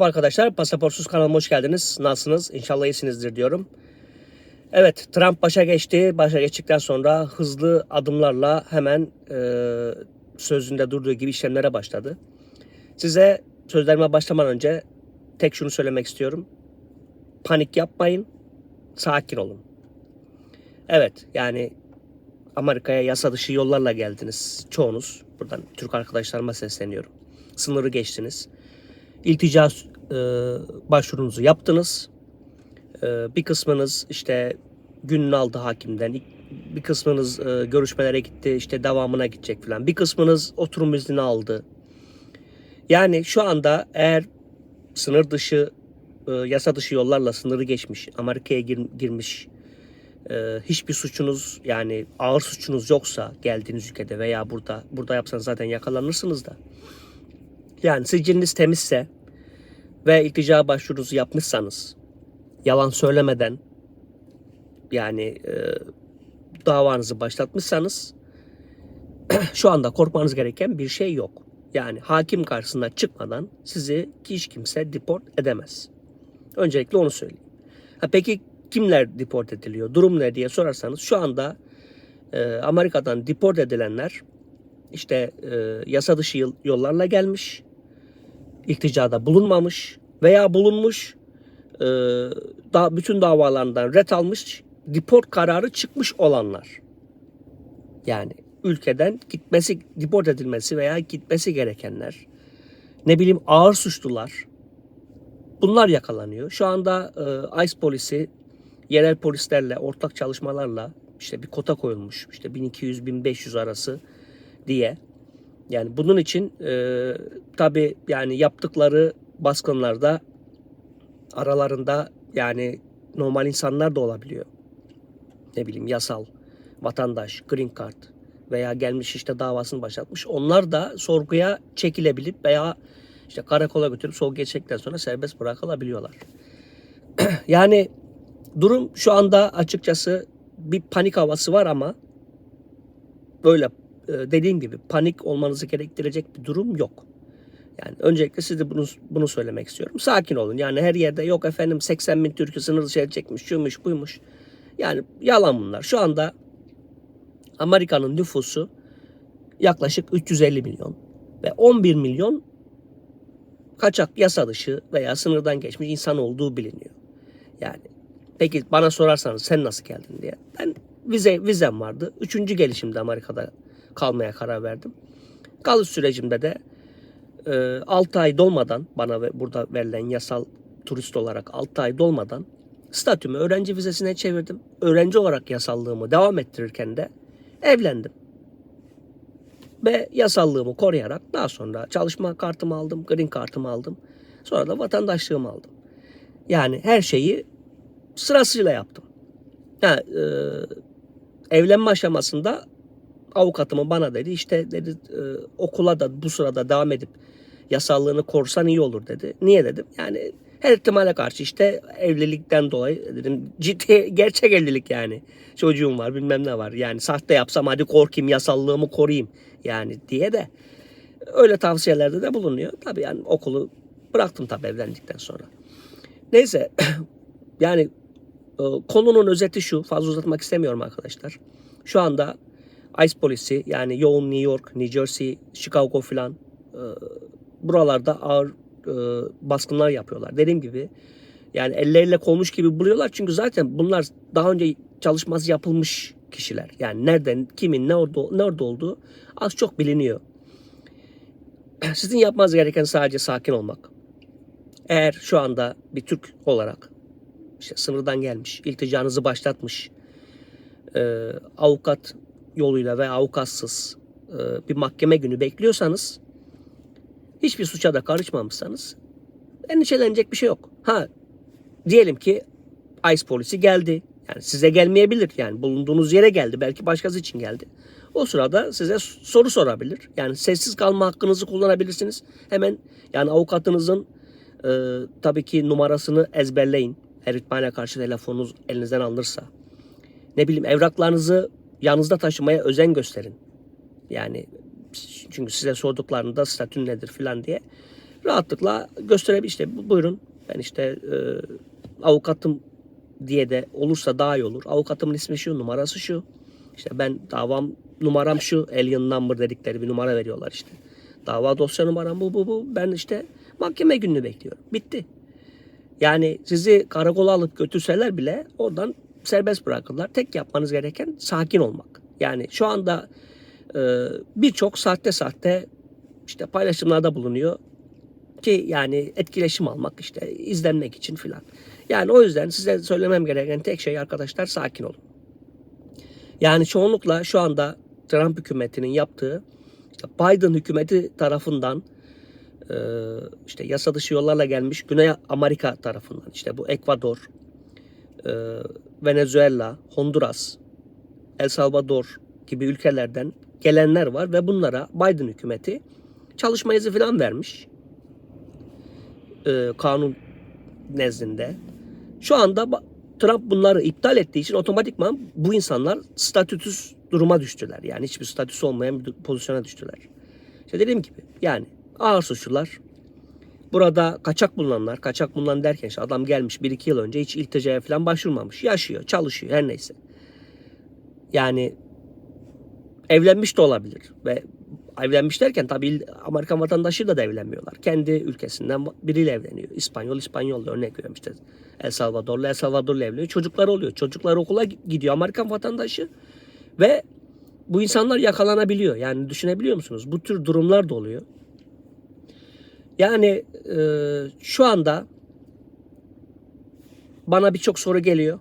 Merhaba arkadaşlar, Pasaportsuz kanalıma hoş geldiniz. Nasılsınız? İnşallah iyisinizdir diyorum. Evet, Trump başa geçti. Başa geçtikten sonra hızlı adımlarla hemen e, sözünde durduğu gibi işlemlere başladı. Size sözlerime başlamadan önce tek şunu söylemek istiyorum. Panik yapmayın, sakin olun. Evet, yani Amerika'ya yasa dışı yollarla geldiniz çoğunuz. Buradan Türk arkadaşlarıma sesleniyorum. Sınırı geçtiniz. İltica e, başvurunuzu yaptınız. E, bir kısmınız işte gününü aldı hakimden. Bir kısmınız e, görüşmelere gitti, işte devamına gidecek falan. Bir kısmınız oturum izni aldı. Yani şu anda eğer sınır dışı, e, yasa dışı yollarla sınırı geçmiş, Amerika'ya gir- girmiş, e, hiçbir suçunuz yani ağır suçunuz yoksa geldiğiniz ülkede veya burada, burada yapsanız zaten yakalanırsınız da. Yani siciliniz temizse ve iltica başvurunuzu yapmışsanız yalan söylemeden yani e, davanızı başlatmışsanız şu anda korkmanız gereken bir şey yok. Yani hakim karşısına çıkmadan sizi hiç kimse deport edemez. Öncelikle onu söyleyeyim. Ha, peki kimler deport ediliyor? Durum ne diye sorarsanız şu anda e, Amerika'dan deport edilenler işte e, yasa dışı yol- yollarla gelmiş, ilticada bulunmamış veya bulunmuş, e, da bütün davalarından ret almış, deport kararı çıkmış olanlar. Yani ülkeden gitmesi, deport edilmesi veya gitmesi gerekenler, ne bileyim ağır suçlular, bunlar yakalanıyor. Şu anda e, ICE polisi yerel polislerle ortak çalışmalarla işte bir kota koyulmuş. işte 1200-1500 arası diye. Yani bunun için e, tabi yani yaptıkları baskınlarda aralarında yani normal insanlar da olabiliyor. Ne bileyim yasal, vatandaş, green card veya gelmiş işte davasını başlatmış. Onlar da sorguya çekilebilip veya işte karakola götürüp sorgu geçtikten sonra serbest bırakılabiliyorlar. yani durum şu anda açıkçası bir panik havası var ama böyle dediğim gibi panik olmanızı gerektirecek bir durum yok. Yani öncelikle size bunu bunu söylemek istiyorum. Sakin olun. Yani her yerde yok efendim 80 bin Türk'ü sınır dışı edecekmiş, şuymuş, buymuş. Yani yalan bunlar. Şu anda Amerika'nın nüfusu yaklaşık 350 milyon ve 11 milyon kaçak yasa dışı veya sınırdan geçmiş insan olduğu biliniyor. Yani peki bana sorarsanız sen nasıl geldin diye. Ben vize vizem vardı. Üçüncü gelişimde Amerika'da kalmaya karar verdim. Kalış sürecimde de e, 6 ay dolmadan bana ve burada verilen yasal turist olarak 6 ay dolmadan statümü öğrenci vizesine çevirdim. Öğrenci olarak yasallığımı devam ettirirken de evlendim. Ve yasallığımı koruyarak daha sonra çalışma kartımı aldım, green kartımı aldım. Sonra da vatandaşlığımı aldım. Yani her şeyi sırasıyla yaptım. Ha, e, evlenme aşamasında avukatımı bana dedi işte dedi e, okula da bu sırada devam edip yasallığını korsan iyi olur dedi. Niye dedim? Yani her ihtimale karşı işte evlilikten dolayı dedim ciddi gerçek evlilik yani. Çocuğum var bilmem ne var. Yani sahte yapsam hadi korkayım yasallığımı koruyayım yani diye de öyle tavsiyelerde de bulunuyor. Tabii yani okulu bıraktım tabii evlendikten sonra. Neyse yani e, konunun özeti şu fazla uzatmak istemiyorum arkadaşlar. Şu anda ICE polisi yani yoğun New York, New Jersey, Chicago filan e, buralarda ağır e, baskınlar yapıyorlar. Dediğim gibi yani elleriyle kolmuş gibi buluyorlar çünkü zaten bunlar daha önce çalışması yapılmış kişiler. Yani nereden, kimin, ne orada, nerede olduğu az çok biliniyor. Sizin yapmanız gereken sadece sakin olmak. Eğer şu anda bir Türk olarak işte sınırdan gelmiş, ilticanızı başlatmış, e, avukat yoluyla veya avukatsız e, bir mahkeme günü bekliyorsanız hiçbir suça da karışmamışsanız endişelenecek bir şey yok. Ha diyelim ki ICE polisi geldi. Yani size gelmeyebilir. Yani bulunduğunuz yere geldi. Belki başkası için geldi. O sırada size soru sorabilir. Yani sessiz kalma hakkınızı kullanabilirsiniz. Hemen yani avukatınızın e, tabii ki numarasını ezberleyin. Her ihtimale karşı telefonunuz elinizden alınırsa. Ne bileyim evraklarınızı yanınızda taşımaya özen gösterin. Yani çünkü size sorduklarında statün nedir filan diye. rahatlıkla gösterebilir. İşte bu- buyurun ben işte e, avukatım diye de olursa daha iyi olur. Avukatımın ismi şu, numarası şu. İşte ben davam numaram şu, alien number dedikleri bir numara veriyorlar işte. Dava dosya numaram bu bu bu. Ben işte mahkeme gününü bekliyorum. Bitti. Yani sizi karakola alıp götürseler bile oradan serbest bırakırlar. Tek yapmanız gereken sakin olmak. Yani şu anda e, birçok sahte sahte işte paylaşımlarda bulunuyor ki yani etkileşim almak işte izlenmek için filan. Yani o yüzden size söylemem gereken tek şey arkadaşlar sakin olun. Yani çoğunlukla şu anda Trump hükümetinin yaptığı işte Biden hükümeti tarafından e, işte yasa dışı yollarla gelmiş Güney Amerika tarafından işte bu Ekvador, e, Venezuela, Honduras, El Salvador gibi ülkelerden gelenler var ve bunlara Biden hükümeti çalışma izni falan vermiş. E, kanun nezdinde. Şu anda Trump bunları iptal ettiği için otomatikman bu insanlar statüsüz duruma düştüler. Yani hiçbir statüsü olmayan bir pozisyona düştüler. İşte dediğim gibi yani ağır suçlular burada kaçak bulunanlar, kaçak bulunan derken işte adam gelmiş 1-2 yıl önce hiç ilticaya falan başvurmamış. Yaşıyor, çalışıyor her neyse. Yani evlenmiş de olabilir ve evlenmiş derken tabii Amerikan vatandaşıyla da evlenmiyorlar. Kendi ülkesinden biriyle evleniyor. İspanyol, İspanyol örnek veriyorum işte. El Salvadorlu, El Salvadorlu evleniyor. Çocukları oluyor. Çocukları okula gidiyor Amerikan vatandaşı ve bu insanlar yakalanabiliyor. Yani düşünebiliyor musunuz? Bu tür durumlar da oluyor. Yani e, şu anda bana birçok soru geliyor.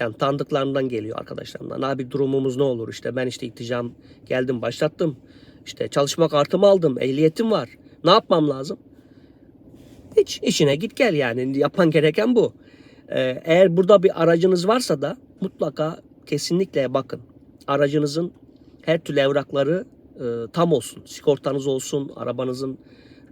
Yani tanıdıklarımdan geliyor arkadaşlarımdan. Abi durumumuz ne olur? İşte ben işte ilticam geldim başlattım. İşte çalışma kartımı aldım. Ehliyetim var. Ne yapmam lazım? Hiç işine git gel yani. Yapan gereken bu. Ee, eğer burada bir aracınız varsa da mutlaka kesinlikle bakın. Aracınızın her türlü evrakları e, tam olsun. Sigortanız olsun, arabanızın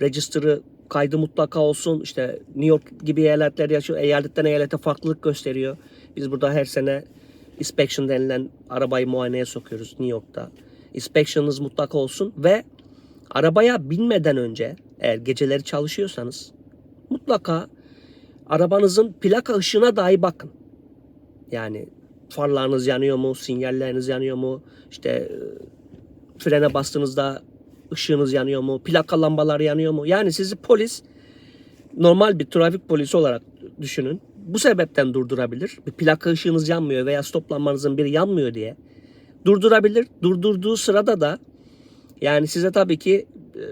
register'ı kaydı mutlaka olsun. İşte New York gibi eyaletler yaşıyor. Eyaletten eyalete farklılık gösteriyor. Biz burada her sene inspection denilen arabayı muayeneye sokuyoruz New York'ta. Inspection'ınız mutlaka olsun ve arabaya binmeden önce eğer geceleri çalışıyorsanız mutlaka arabanızın plaka ışığına dahi bakın. Yani farlarınız yanıyor mu, sinyalleriniz yanıyor mu, işte e, frene bastığınızda ışığınız yanıyor mu, plaka lambaları yanıyor mu? Yani sizi polis normal bir trafik polisi olarak düşünün. Bu sebepten durdurabilir. Bir plaka ışığınız yanmıyor veya stop lambanızın biri yanmıyor diye durdurabilir. Durdurduğu sırada da yani size tabii ki e,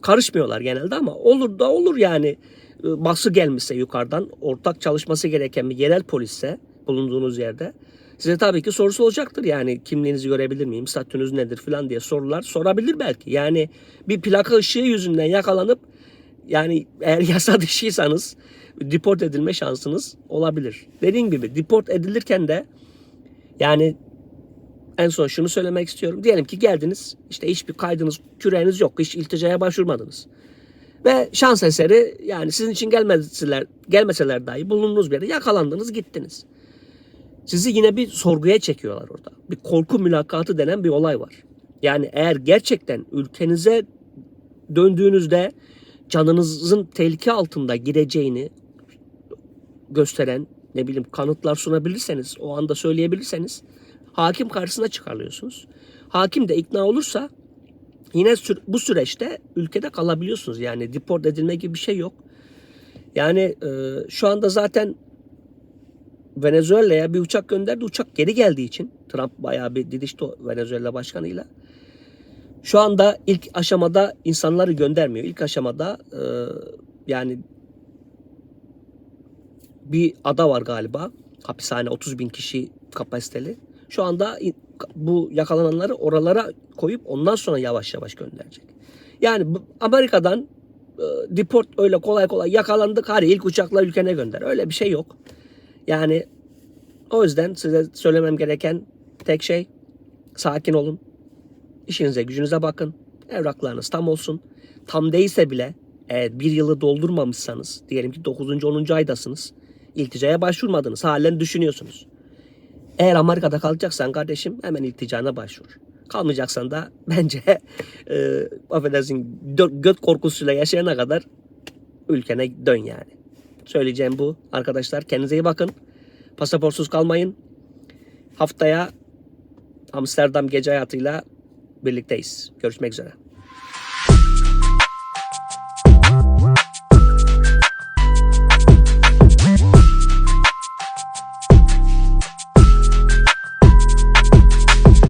karışmıyorlar genelde ama olur da olur yani e, bası gelmişse yukarıdan ortak çalışması gereken bir yerel polisse bulunduğunuz yerde size tabii ki sorusu olacaktır. Yani kimliğinizi görebilir miyim, statünüz nedir falan diye sorular sorabilir belki. Yani bir plaka ışığı yüzünden yakalanıp yani eğer yasa dışıysanız deport edilme şansınız olabilir. Dediğim gibi deport edilirken de yani en son şunu söylemek istiyorum. Diyelim ki geldiniz işte hiçbir kaydınız, küreğiniz yok. Hiç ilticaya başvurmadınız. Ve şans eseri yani sizin için gelmeseler, gelmeseler dahi bulunduğunuz bir yerde yakalandınız gittiniz. Sizi yine bir sorguya çekiyorlar orada. Bir korku mülakatı denen bir olay var. Yani eğer gerçekten ülkenize döndüğünüzde canınızın tehlike altında gireceğini gösteren ne bileyim kanıtlar sunabilirseniz, o anda söyleyebilirseniz hakim karşısına çıkarılıyorsunuz. Hakim de ikna olursa yine bu süreçte ülkede kalabiliyorsunuz. Yani deport edilme gibi bir şey yok. Yani e, şu anda zaten Venezuela'ya bir uçak gönderdi. Uçak geri geldiği için Trump bayağı bir didişti Venezuela başkanıyla. Şu anda ilk aşamada insanları göndermiyor. İlk aşamada e, yani bir ada var galiba. Hapishane 30 bin kişi kapasiteli. Şu anda bu yakalananları oralara koyup ondan sonra yavaş yavaş gönderecek. Yani Amerika'dan e, deport öyle kolay kolay yakalandık hadi ilk uçakla ülkene gönder. Öyle bir şey yok. Yani o yüzden size söylemem gereken tek şey sakin olun. İşinize gücünüze bakın. Evraklarınız tam olsun. Tam değilse bile eğer bir yılı doldurmamışsanız diyelim ki 9. 10. aydasınız. İlticaya başvurmadınız. Halen düşünüyorsunuz. Eğer Amerika'da kalacaksan kardeşim hemen ilticana başvur. Kalmayacaksan da bence e, affedersin göt korkusuyla yaşayana kadar ülkene dön yani. Söyleyeceğim bu arkadaşlar. Kendinize iyi bakın. Pasaportsuz kalmayın. Haftaya Amsterdam gece hayatıyla birlikteyiz. Görüşmek üzere.